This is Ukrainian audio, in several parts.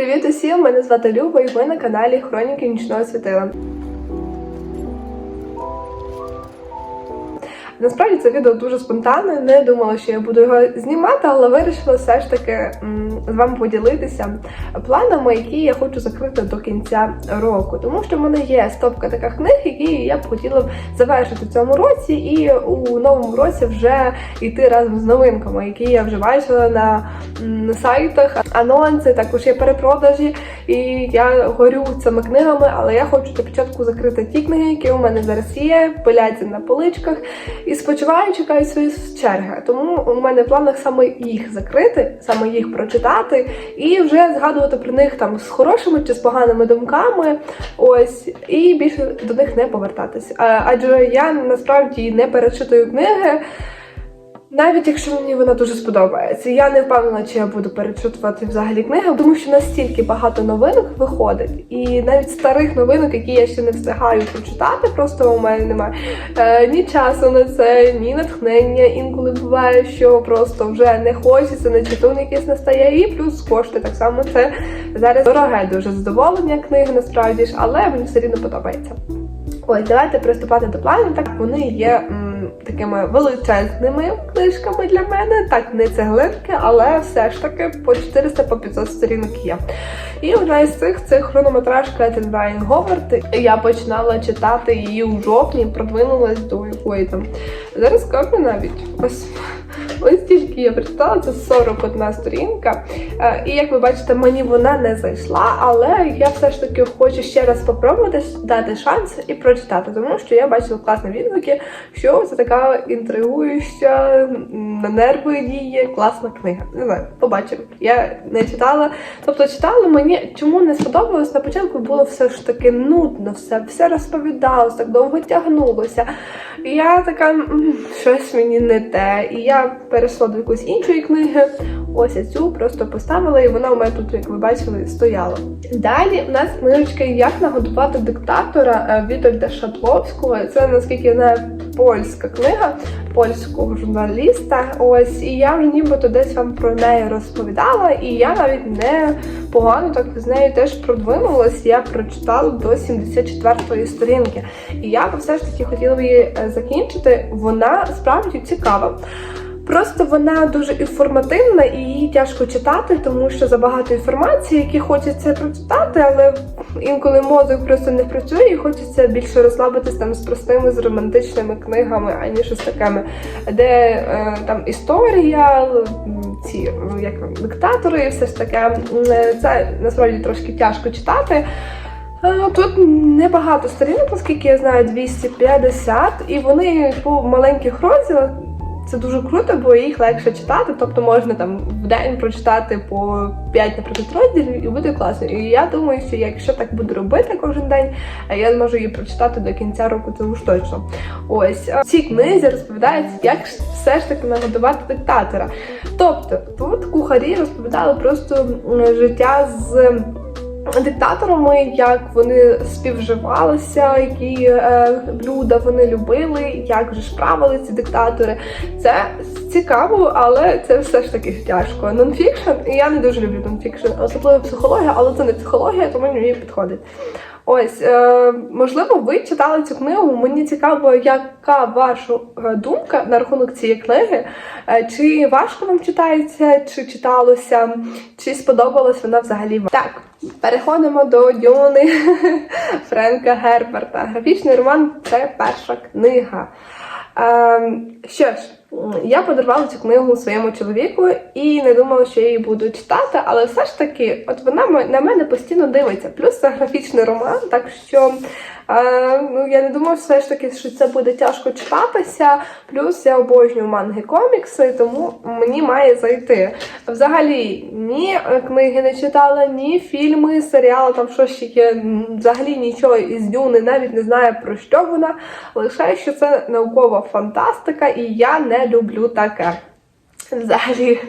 Привіт усім! Мене звати Люба і ви на каналі Хроніки Нічного Світила. Насправді це відео дуже спонтанне, не думала, що я буду його знімати, але вирішила все ж таки з вами поділитися планами, які я хочу закрити до кінця року. Тому що в мене є стопка таких книг, які я б хотіла б завершити в цьому році, і у новому році вже йти разом з новинками, які я вже бачила на, на сайтах. Анонси також є перепродажі, і я горю цими книгами, але я хочу для початку закрити ті книги, які у мене зараз є, пиляться на поличках. І спочиваю, чекаю свої черги. Тому у мене в планах саме їх закрити, саме їх прочитати, і вже згадувати про них там з хорошими чи з поганими думками. Ось, і більше до них не повертатись. Адже я насправді не перечитую книги. Навіть якщо мені вона дуже сподобається, я не впевнена, чи я буду перечитувати взагалі книги, тому що настільки багато новинок виходить, і навіть старих новинок, які я ще не встигаю прочитати, просто у мене немає е, ні часу на це, ні натхнення. Інколи буває, що просто вже не хочеться, не читун якийсь настає, і плюс кошти так само це зараз дороге дуже задоволення книги, насправді ж, але мені все рівно подобається. Ось, давайте приступати до планів. Так вони є такими величезними книжками для мене. Так, не цеглинки, але все ж таки по 400 по 500 сторінок є. І одна із цих це хронометраж Кетен Брайан Говард. Я починала читати її у жовтні, продвинулась до якої там. Зараз копі навіть ось. Ось тільки я прочитала, це 41 сторінка. Е, І як ви бачите, мені вона не зайшла, але я все ж таки хочу ще раз спробувати дати шанс і прочитати, тому що я бачила класні відгуки, що це така інтригуюча, на нерви діє, класна книга. Не знаю, побачимо. Я не читала. Тобто читала мені, чому не сподобалось на початку було все ж таки нудно, все, все розповідалось, так довго тягнулося. І я така, щось мені не те. І я перейшла до якоїсь іншої книги. Ось я цю просто поставила, і вона у мене тут, як ви бачили, стояла. Далі у нас книжечка Як нагодувати диктатора е, Вітольда Шатловського. Це наскільки я знаю, польська книга польського журналіста. Ось і я вже нібито десь вам про неї розповідала, і я навіть не погано так з нею теж продвинулась. Я прочитала до 74-ї сторінки. І я все ж таки хотіла б її е, закінчити. Вона справді цікава. Просто вона дуже інформативна і її тяжко читати, тому що забагато інформації, які хочеться прочитати, але інколи мозок просто не працює і хочеться більше розслабитись там з простими з романтичними книгами, аніж з такими, де е, там історія, ці ну, як диктатори, і все ж таке. Е, Це насправді трошки тяжко читати. Тут небагато сторінок, оскільки я знаю, 250, і вони по маленьких розділах. Це дуже круто, бо їх легше читати, тобто можна там в день прочитати по 5, наприклад, розділів і буде класно. І я думаю, що якщо так буду робити кожен день, я зможу її прочитати до кінця року, це уж точно. Ось в цій книзі розповідається, як все ж таки нагодувати диктатора. Тобто тут кухарі розповідали просто життя з диктаторами, як вони співживалися, які е, блюда вони любили, як же ж правили ці диктатори. Це цікаво, але це все ж таки тяжко. Нонфікшн, і я не дуже люблю нонфікшн, особливо психологія, але це не психологія, тому мені підходить. Ось, е, можливо, ви читали цю книгу. Мені цікаво, яка ваша е, думка на рахунок цієї книги. Е, чи важко вам читається, чи читалося, чи сподобалась вона взагалі вам? Так, переходимо до Дюни Френка Герберта. Графічний роман це перша книга. Е, що ж, я подарувала цю книгу своєму чоловіку і не думала, що я її буду читати, але все ж таки, от вона на мене постійно дивиться. Плюс це графічний роман, так що е, ну, я не думала все ж таки, що це буде тяжко читатися. Плюс я обожнюю манги комікси, тому мені має зайти. Взагалі, ні е, книги не читала, ні фільми, серіали, там що ще є, взагалі нічого із Дюни, навіть не знаю про що вона. Лише що це наукова фантастика, і я не люблю таке. Взагалі,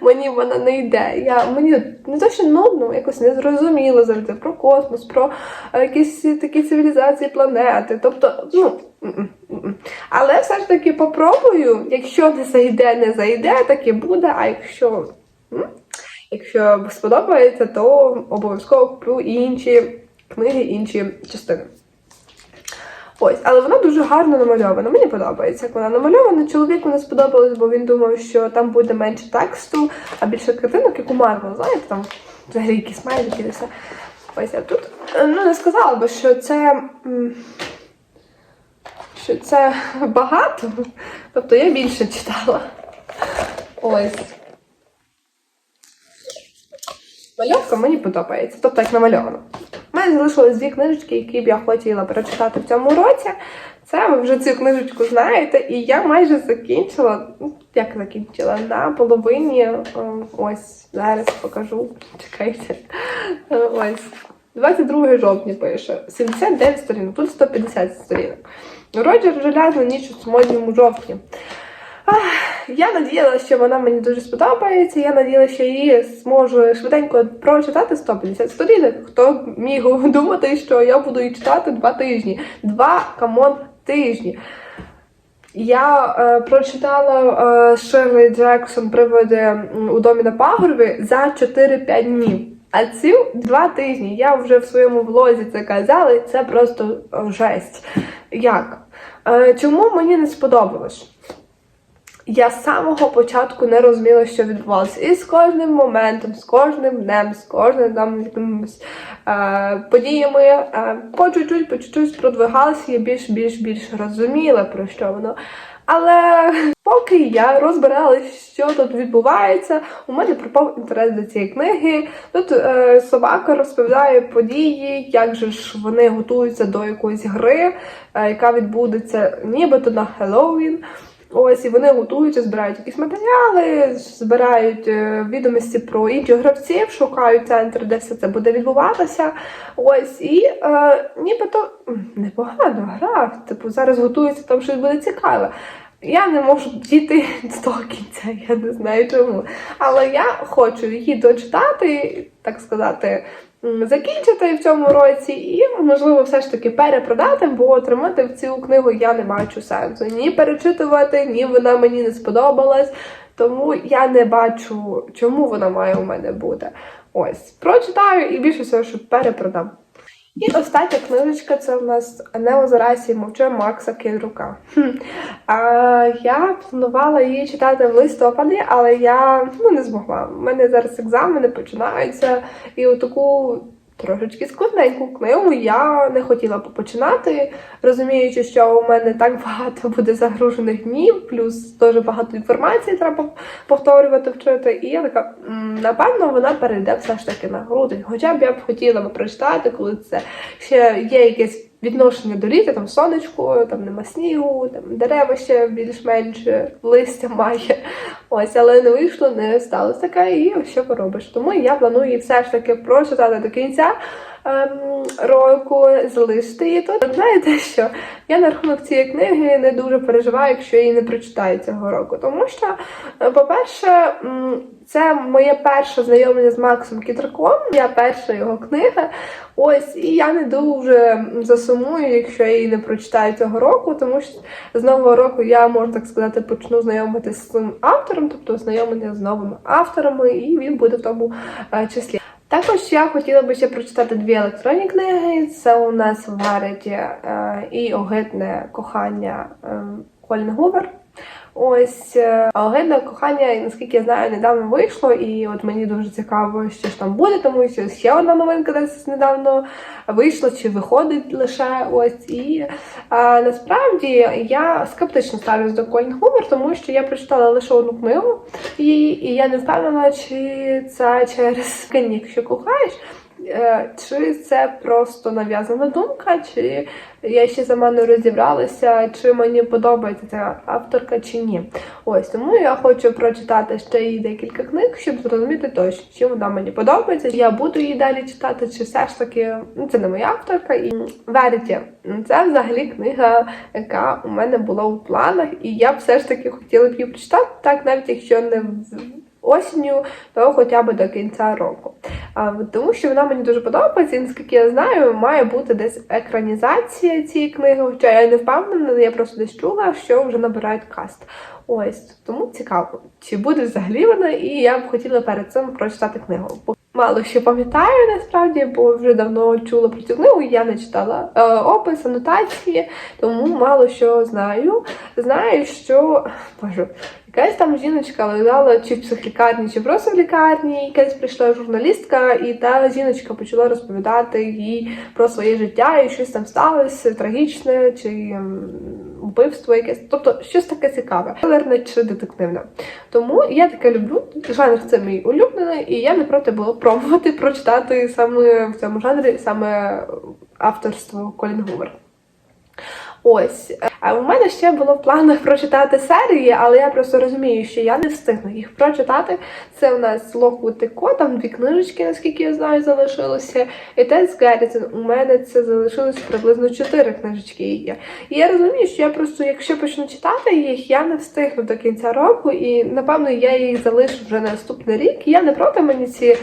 мені вона не йде. Я, мені не то, що нудно, якось не зрозуміло завжди про космос, про е, якісь такі цивілізації, планети. Тобто, ну. Але все ж таки попробую, якщо не зайде, не зайде, так і буде, а якщо. Якщо сподобається, то обов'язково куплю інші книги, інші частини. Ось, але вона дуже гарно намальована. Мені подобається, як вона намальована. Чоловіку не сподобалось, бо він думав, що там буде менше тексту, а більше картинок, як у Марвел, знаєте, там взагалі якісь смайлики і все. Ось а тут е, ну не сказала би, що це. Що це багато. Тобто я більше читала. Ось. Мальовка мені подобається, тобто як намальовано. Мене залишилось дві книжечки, які б я хотіла перечитати в цьому році. Це ви вже цю книжечку знаєте, і я майже закінчила, ну, як закінчила, на половині. е, Ось, зараз покажу. Чекайте. Е, Ось. 22 жовтня пише. 79 сторінок, тут 150 сторінок. Роджер железна ніч у самотньому жовтні. Ах, Я надіялася, що вона мені дуже сподобається. Я надіялася, що її зможу швиденько прочитати 150 сторінок. Хто міг думати, що я буду її читати два тижні. Два камон тижні. Я е, прочитала е, Ширлі Джексон приводи у домі на пагорбі за 4-5 днів. А ці два тижні я вже в своєму влозі це казала, і це просто жесть. Як? Е, чому мені не сподобалось? Я з самого початку не розуміла, що відбувалося. І з кожним моментом, з кожним днем, з кожним там якимось е, подіями е, по чуть-чуть, по чуть-чуть продвигалася, я більш більш більш розуміла про що воно. Але поки я розбиралась, що тут відбувається, у мене пропав інтерес до цієї книги. Тут е, собака розповідає події, як же ж вони готуються до якоїсь гри, е, яка відбудеться нібито на Хеллоуін. Ось і вони готуються, збирають якісь матеріали, збирають е, відомості про інших гравців, шукають центр, де все це буде відбуватися. Ось і е, нібито непогано гра. Типу зараз готується, там щось буде цікаве. Я не можу дійти до кінця, я не знаю чому. Але я хочу її дочитати, так сказати, закінчити в цьому році, і можливо все ж таки перепродати, бо отримати в цю книгу я не бачу сенсу. Ні перечитувати, ні вона мені не сподобалась. Тому я не бачу, чому вона має у мене бути. Ось, прочитаю і більше всього, що перепродам. І остання книжечка це в нас Нео Зарасі мовче Макса Кідрука. Хм. А, я планувала її читати в листопаді, але я ну, не змогла. У мене зараз екзамени починаються, і отаку трошечки складненьку книгу я не хотіла починати, розуміючи, що у мене так багато буде загружених днів, плюс дуже багато інформації треба повторювати, вчити. І я така, напевно, вона перейде все ж таки на грудень. Хоча б я б хотіла прочитати, коли це ще є якесь відношення до літа, там сонечко, там нема снігу, там дерева ще більш-менш листя має. Ось, але не вийшло, не сталося таке, і що поробиш. Тому я планую все ж таки прочитати до кінця. Ем, Року залишити її тут. Знаєте що? Я на рахунок цієї книги не дуже переживаю, якщо я її не прочитаю цього року. Тому що, е, по-перше, це моє перше знайомлення з Максом Кітраком, моя перша його книга. Ось, і я не дуже засумую, якщо я її не прочитаю цього року, тому що з нового року я, можна так сказати, почну знайомитися з цим автором, тобто знайомитися з новими авторами, і він буде в тому е, числі. Також я хотіла би ще прочитати дві електронні книги. Це у нас в Гареті і огидне кохання е, Колін Гувер. Ось огидне кохання, наскільки я знаю, недавно вийшло, і от мені дуже цікаво, що ж там буде, тому що ще одна новинка десь недавно вийшла чи виходить лише ось. І а, насправді я скептично ставлюсь до Колін Гувер, тому що я прочитала лише одну книгу, і, і я не впевнена, чи це через книги, якщо кохаєш. Е, Чи це просто нав'язана думка, чи я ще сама не розібралася, чи мені подобається ця авторка чи ні. Ось тому я хочу прочитати ще її декілька книг, щоб зрозуміти точно, чи вона мені подобається. Я буду її далі читати, чи все ж таки ну, це не моя авторка. І Веріті це взагалі книга, яка у мене була у планах, і я все ж таки хотіла б її прочитати, так навіть якщо не осінню, то хоча б до кінця року. А, тому що вона мені дуже подобається, і наскільки я знаю, має бути десь екранізація цієї книги. Хоча я не впевнена, я просто десь чула, що вже набирають каст. Ось тому цікаво, чи буде взагалі вона, і я б хотіла перед цим прочитати книгу. Мало що пам'ятаю насправді, бо вже давно чула про цю книгу. Я не читала е, опис, анотації, тому мало що знаю. Знаю, що боже, якась там жіночка лежала чи в психлікарні, чи просто в лікарні. Якась прийшла журналістка, і та жіночка почала розповідати їй про своє життя, і щось там сталося трагічне, чи вбивство якесь. Тобто щось таке цікаве, трилерне чи детективне. Тому я таке люблю. Жанр це мій улюблений, і я не проти було пробувати прочитати саме в цьому жанрі саме авторство Колін Гувер. Ось. У мене ще було в планах прочитати серії, але я просто розумію, що я не встигну їх прочитати. Це у нас Локвуд і Ко, там дві книжечки, наскільки я знаю, залишилося. І Тес Геррітсон, у мене це залишилось приблизно чотири книжечки є. І я розумію, що я просто, якщо почну читати їх, я не встигну до кінця року, і напевно я їх залишу вже на наступний рік. Я не проти мені ці.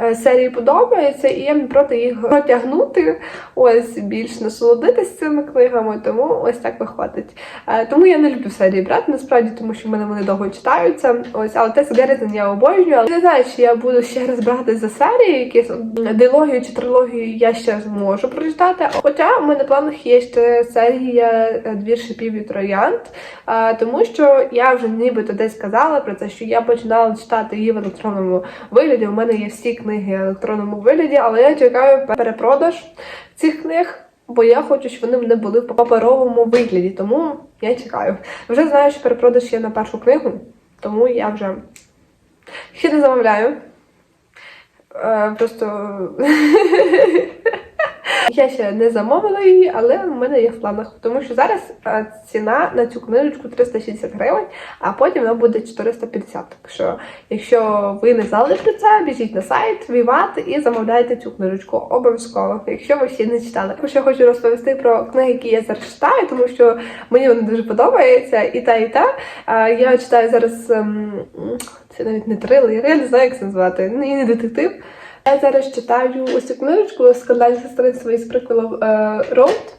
Е, Серії подобаються, і я не проти їх протягнути, ось більш насолодитись цими книгами, тому ось так виходить. Е, Тому я не люблю серії брати, насправді, тому що в мене вони довго читаються. Ось, але те Геррітон я обожнюю. Не знаю, чи я буду ще раз брати за серії, якісь дилогію чи трилогію я ще зможу прочитати. Хоча в мене в планах є ще серія е, двір шипів і троянд, е, тому що я вже нібито десь казала про це, що я починала читати її в електронному вигляді. У мене є всі книги в електронному вигляді, але я чекаю перепродаж цих книг. Бо я хочу, щоб вони в мене були в паперовому вигляді, тому я чекаю. Вже знаю, що перепродаж є на першу книгу, тому я вже ще не замовляю. Е, просто я ще не замовила її, але в мене є в планах. Тому що зараз ціна на цю книжечку 360 гривень, а потім вона буде 450. Так що, якщо ви не знали про це, біжіть на сайт Vivat і замовляйте цю книжечку обов'язково, якщо ви ще не читали. Також я хочу розповісти про книги, які я зараз читаю, тому що мені вони дуже подобаються, і та, і та. Я читаю зараз ем, це навіть не трилер, я не знаю, як це назвати, і не детектив. Я зараз читаю ось цю книжечку «Скандаль сестринство із приколом Роуд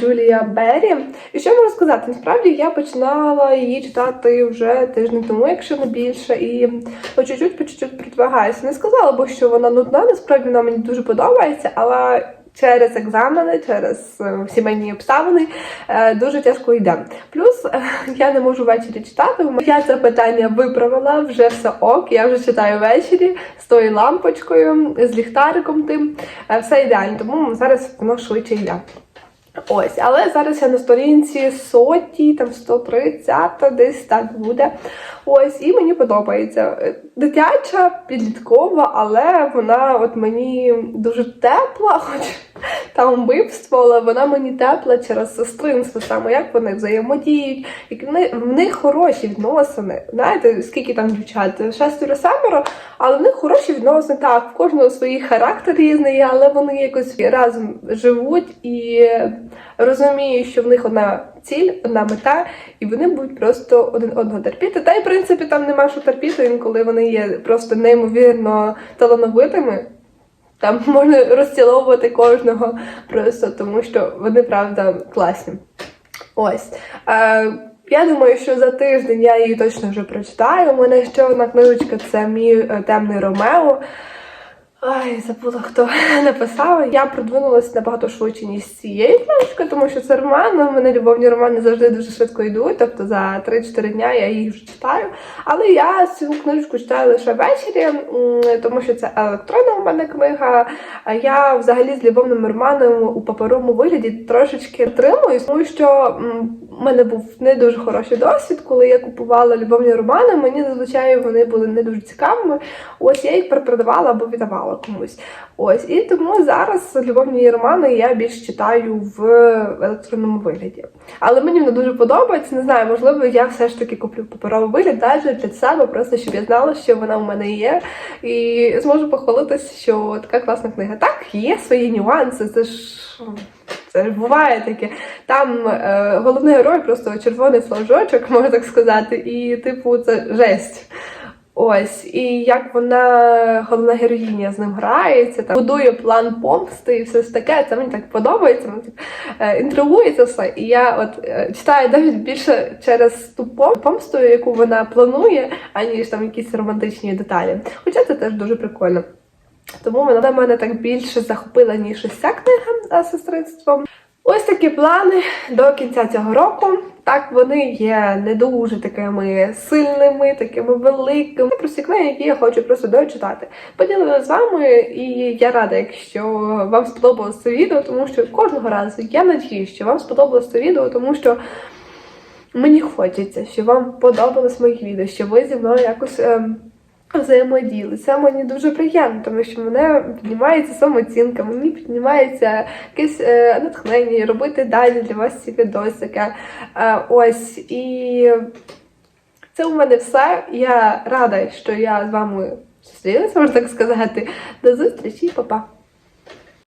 Джулія Беррі. І що я можу сказати? Насправді я починала її читати вже тиждень тому, якщо не більше, і по чуть-чуть, по чуть-чуть придвигаюся. Не сказала б, що вона нудна, насправді вона мені дуже подобається, але. Через екзамени, через е, сімейні обставини е, дуже тяжко йде. Плюс е, я не можу ввечері читати. Я це питання виправила вже все ок. Я вже читаю ввечері з тою лампочкою, з ліхтариком тим. Все ідеально, тому зараз воно швидше йде. Ось, але зараз я на сторінці соті, там 130, десь так буде. Ось, і мені подобається. Е, Дитяча, підліткова, але вона от мені дуже тепла, хоч там вбивство, але вона мені тепла через сестринство, саме як вони взаємодіють, як вони, в них хороші відносини. Знаєте, скільки там дівчат? Шестеро семеро, але в них хороші відносини. Так, в кожного свій характер різний, але вони якось разом живуть і розуміють, що в них одна ціль, одна мета, і вони будуть просто один одного терпіти. Та й в принципі там нема що терпіти, інколи вони є просто неймовірно талановитими. Там можна розціловувати кожного просто тому, що вони правда класні. Ось. Е, я думаю, що за тиждень я її точно вже прочитаю. У мене ще одна книжечка це мій е, темний Ромео. Ай, забула, хто написав. Я продвинулася набагато швидше, ніж з цієї книжки, тому що це роман. У мене любовні романи завжди дуже швидко йдуть. Тобто за 3-4 дня я їх вже читаю. Але я цю книжку читаю лише ввечері, тому що це електронна у мене книга. Я взагалі з любовними романами у паперовому вигляді трошечки тримуюсь, тому що у мене був не дуже хороший досвід, коли я купувала любовні романи. Мені зазвичай вони були не дуже цікавими. Ось я їх перепродавала або віддавала комусь. Ось і тому зараз любовні романи я більш читаю в електронному вигляді. Але мені воно дуже подобається. Не знаю, можливо, я все ж таки куплю паперовий вигляд навіть для себе, просто щоб я знала, що вона в мене є, і зможу похвалитися, що така класна книга. Так, є свої нюанси. Це ж. Це буває таке. Там е, головний герой просто червоний флажочок, можна так сказати, і, типу, це жесть. Ось, і як вона, головна героїня з ним грається, там будує план помсти і все ж таке. Це мені так подобається. Мені так е, інтригує все. І я от е, читаю навіть більше через ту помсту, яку вона планує, аніж там якісь романтичні деталі. Хоча це теж дуже прикольно. Тому вона мене так більше захопила, ніж ось ця книга е, сестринством. Ось такі плани до кінця цього року. Так, вони є не дуже такими сильними, такими великими. Це книги, які я хочу просто дочитати. Поділилася з вами, і я рада, якщо вам сподобалось це відео, тому що кожного разу я надію, що вам сподобалося це відео, тому що мені хочеться, щоб вам подобалось моїх відео, щоб ви зі мною якось. ем, Взаємоділи. Це мені дуже приємно, тому що мене піднімається самооцінка, мені піднімається якесь е, натхнення робити далі для вас ці відосики. Е, ось і це у мене все. Я рада, що я з вами зустрілася, можна так сказати. До зустрічі, па-па!